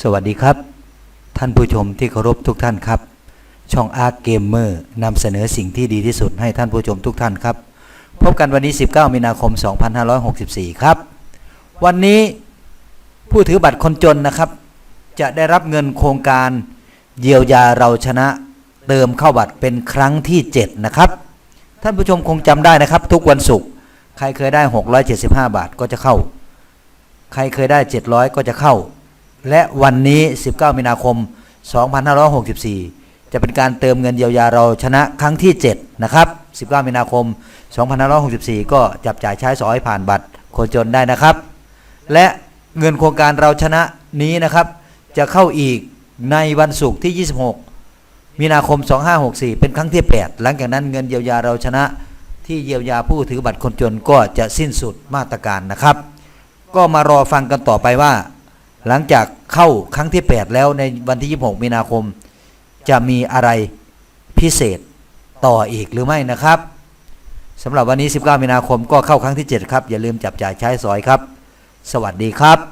สวัสดีครับ ท่านผู้ชมที่เคารพทุกท่านครับ ช่องอาร์เกมเมอร์นำเสนอสิ่งที่ดีที่สุดให้ท่านผู้ชมทุกท่านครับ พบกันวันนี้ 19 มีนาคม 2564 ครับ วันนี้ผู้ถือบัตรคนจนนะครับ จะได้รับเงินโครงการเยียวยาเราชนะเติมเข้าบัตรเป็นครั้งที่ 7 นะครับ ท่านผู้ชมคงจำได้นะครับ ทุกวันศุกร์ใครเคยได้ 675 บาทก็จะเข้า ใครเคยได้ 700 ก็จะเข้า และวันนี้ 19 มีนาคม 2564 จะเป็นการเติมเงินเยียวยาเราชนะครั้งที่ 7 นะครับ 19 มีนาคม 2564 ก็จับจ่ายใช้สอยผ่านบัตรคนจนได้นะครับ และเงินโครงการเราชนะนี้นะครับ จะเข้าอีกในวันศุกร์ที่ 26 มีนาคม 2564 เป็นครั้งที่ 8 หลังจากนั้นเงินเยียวยาเราชนะที่เยียวยาผู้ถือบัตรคนจนก็จะสิ้นสุดมาตรการนะครับ ก็มารอฟังกันต่อไปว่า หลังจากเข้าครั้งที่ 8 แล้วในวันที่ 26 มีนาคม จะมีอะไรพิเศษต่ออีกหรือไม่นะครับสำหรับวันนี้ 19 มีนาคมก็เข้าครั้งที่ 7 ครับ อย่าลืมจับจ่ายใช้สอยครับ สวัสดีครับ